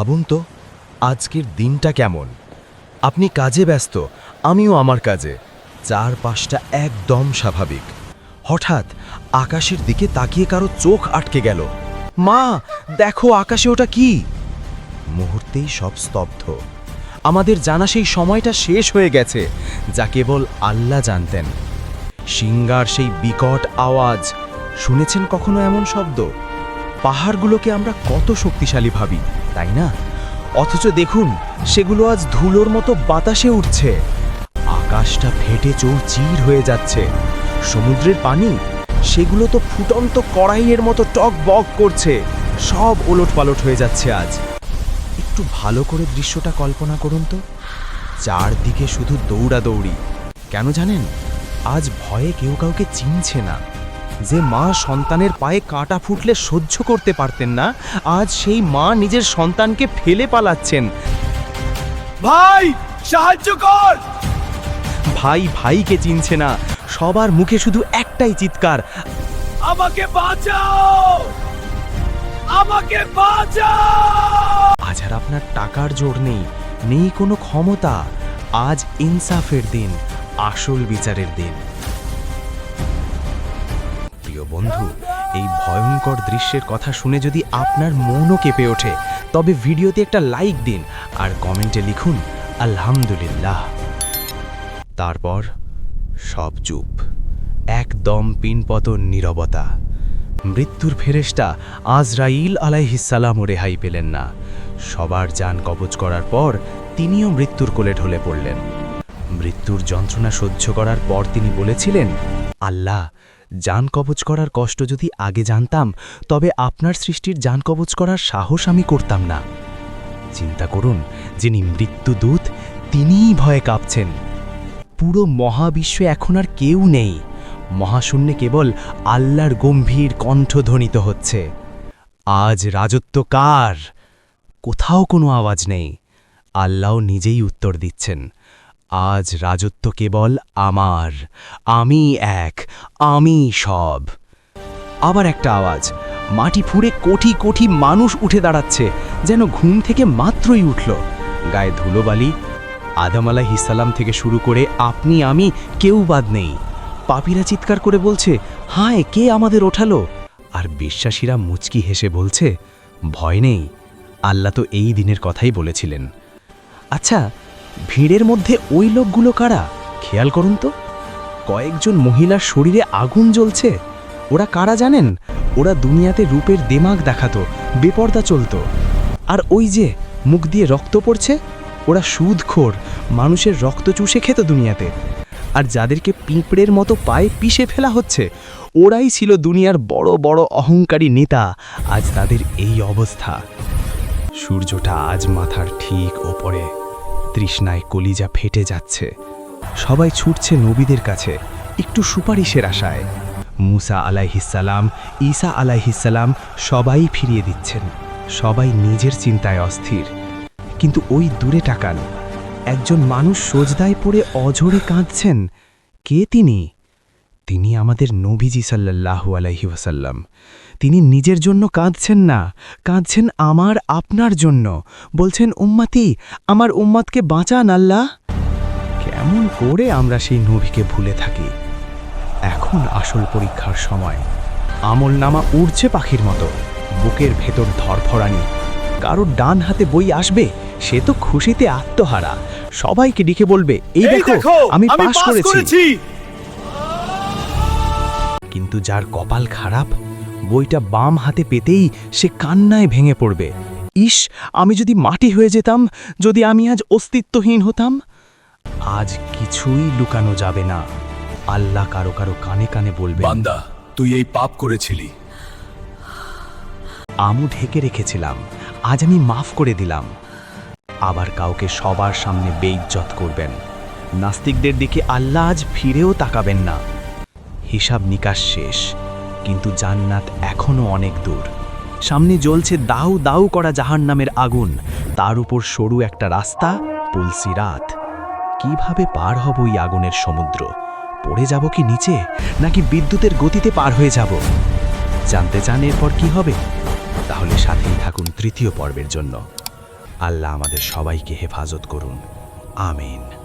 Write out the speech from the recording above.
ভাবুন তো, আজকের দিনটা কেমন? আপনি কাজে ব্যস্ত, আমিও আমার কাজে। চারপাশটা একদম স্বাভাবিক। হঠাৎ আকাশের দিকে তাকিয়ে কারও চোখ আটকে গেল। মা, দেখো আকাশে ওটা কি? মুহূর্তেই সব স্তব্ধ। আমাদের জানা সেই সময়টা শেষ হয়ে গেছে, যা কেবল আল্লাহ জানতেন। সিঙ্গার সেই বিকট আওয়াজ, শুনেছেন কখনো এমন শব্দ? পাহাড়গুলোকে আমরা কত শক্তিশালী ভাবি, তাই না? অথচ দেখুন, সেগুলো আজ ধুলোর মতো বাতাসে উঠছে। আকাশটা ফেটে চৌচির হয়ে যাচ্ছে। সমুদ্রের পানি, সেগুলো তো ফুটন্ত কড়াইয়ের মতো টক বক করছে। সব ওলট পালট হয়ে যাচ্ছে আজ। একটু ভালো করে দৃশ্যটা কল্পনা করুন তো। চারদিকে শুধু দৌড়াদৌড়ি। কেন জানেন? আজ ভয়ে কেউ কাউকে চিনছে না। যে মা সন্তানের পায়ে কাঁটা ফুটলে সহ্য করতে পারতেন না আজ সেই মা নিজের সন্তানকে ফেলে পালাচ্ছেন। ভাই সাহায্য কর! ভাই ভাইকে চিনছে না সবার মুখে শুধু একটাই চিৎকার। আমাকে বাঁচাও! আমাকে বাঁচাও! আজ আর আপনার টাকার জোর নেই নেই কোনো ক্ষমতা। আজ ইনসাফের দিন আসল বিচারের দিন। প্রিয় বন্ধু, এই ভয়ঙ্কর দৃশ্যের কথা শুনে যদি আপনার মনও কেঁপে ওঠে, তবে ভিডিওতে একটা লাইক দিন আর কমেন্টে লিখুন, আলহামদুলিল্লাহ। তারপর সব চুপ। একদম পিনপতন নীরবতা। মৃত্যুর ফেরেশতা আজরাইল আলাইহিসালামও রেহাই পেলেন না। সবার যান কবচ করার পর তিনিও মৃত্যুর কোলে ঢলে পড়লেন। মৃত্যুর যন্ত্রণা সহ্য করার পর তিনি বলেছিলেন, আল্লাহ যান কবচ করার কষ্ট যদি আগে জানতাম, তবে আপনার সৃষ্টির যান কবচ করার সাহস আমি করতাম না। চিন্তা করুন, যিনি মৃত্যুদূত তিনিই ভয়ে কাঁপছেন। পুরো মহাবিশ্বে এখন আর কেউ নেই। মহাশূন্যে কেবল আল্লাহর গম্ভীর কণ্ঠ ধ্বনিত হচ্ছে। আজ রাজত্ব কার? কোথাও কোনো আওয়াজ নেই। আল্লাহ নিজেই উত্তর দিচ্ছেন। আজ রাজত্ব কেবল আমার, আমি এক, আমি সব। আবার একটা আওয়াজ, মাটি ফুঁড়ে কোটি কোটি মানুষ উঠে দাঁড়াচ্ছে, যেন ঘুম থেকে মাত্রই উঠল। গায়ে ধুলোবালি, আদম আলাহিসাল্লাম থেকে শুরু করে আপনি, আমি, কেউ বাদ নেই। পাপিরা চিৎকার করে বলছে, হায়, কে আমাদের ওঠালো? আর বিশ্বাসীরা মুচকি হেসে বলছে, ভয় নেই, আল্লাহ তো এই দিনের কথাই বলেছিলেন। আচ্ছা ভিড়ের মধ্যে ওই লোকগুলো কারা? খেয়াল করুন তো। কয়েকজন মহিলার শরীরে আগুন জ্বলছে। ওরা কারা জানেন? ওরা দুনিয়াতে রূপের দেমাগ দেখাতো, বেপর্দা চলতো। আর ওই যে মুখ দিয়ে রক্ত পড়ছে, ওরা সুদখোর, মানুষের রক্ত চুষে খেত দুনিয়াতে। আর যাদেরকে পিঁপড়ের মতো পায়ে পিষে ফেলা হচ্ছে, ওরাই ছিল দুনিয়ার বড় বড় অহংকারী নেতা। আজ তাদের এই অবস্থা। সূর্যটা আজ মাথার ঠিক ওপরে। তৃষ্ণায় কলিজা ফেটে যাচ্ছে। সবাই ছুটছে নবীদের কাছে, একটু সুপারিশের আশায়। মুসা আলাইহিসাল্লাম ঈসা আলাইহিসাল্লাম সবাই ফিরিয়ে দিচ্ছেন। সবাই নিজের চিন্তায় অস্থির। কিন্তু ওই দূরে টাকান একজন মানুষ সোজদায় পড়ে অঝরে কাঁদছেন। কে তিনি? তিনি আমাদের নবীজি সাল্লাল্লাহু আলাইহি ওয়াসাল্লাম। তিনি নিজের জন্য কাঁদছেন না কাঁদছেন আমার আপনার জন্য। বলছেন উম্মাতি আমার উম্মাতকে বাঁচান আল্লাহ। কেমন করে আমরা সেই নবীকে ভুলে থাকি। এখন আসল পরীক্ষার সময়। আমল নামা উড়ছে পাখির মতো। বুকের ভেতর ধরফরানি কারোর ডান হাতে বই আসবে সে তো খুশিতে আত্মহারা। সবাইকে ডেকে বলবে এই দেখো আমি পাশ করেছি। কিন্তু যার কপাল খারাপ বইটা বাম হাতে পেতেই সে কান্নায় ভেঙে পড়বে। ইস আমি যদি মাটি হয়ে যেতাম যদি আমি আজ অস্তিত্বহীন হতাম আজ কিছুই লুকানো যাবে না। আল্লাহ কারও কারও কানে কানে বলবে বান্দা তুই এই পাপ করেছিলি। আমু ঢেকে রেখেছিলাম আজ আমি মাফ করে দিলাম। আবার কাউকে সবার সামনে বেইজ্জত করবেন। নাস্তিকদের দিকে আল্লাহ আজ ফিরেও তাকাবেন না। হিসাব নিকাশ শেষ, কিন্তু জান্নাত এখনও অনেক দূর। সামনে জ্বলছে দাউ দাউ করা জাহান নামের আগুন, তার উপর সরু একটা রাস্তা পুলসি রাত। কীভাবে পার হব ওই আগুনের সমুদ্র? পড়ে যাব কি নিচে, নাকি বিদ্যুতের গতিতে পার হয়ে যাব? জানতে চান এরপর কি হবে? তাহলে সাথেই থাকুন তৃতীয় পর্বের জন্য। আল্লাহ আমাদের সবাইকে হেফাজত করুন। আমিন।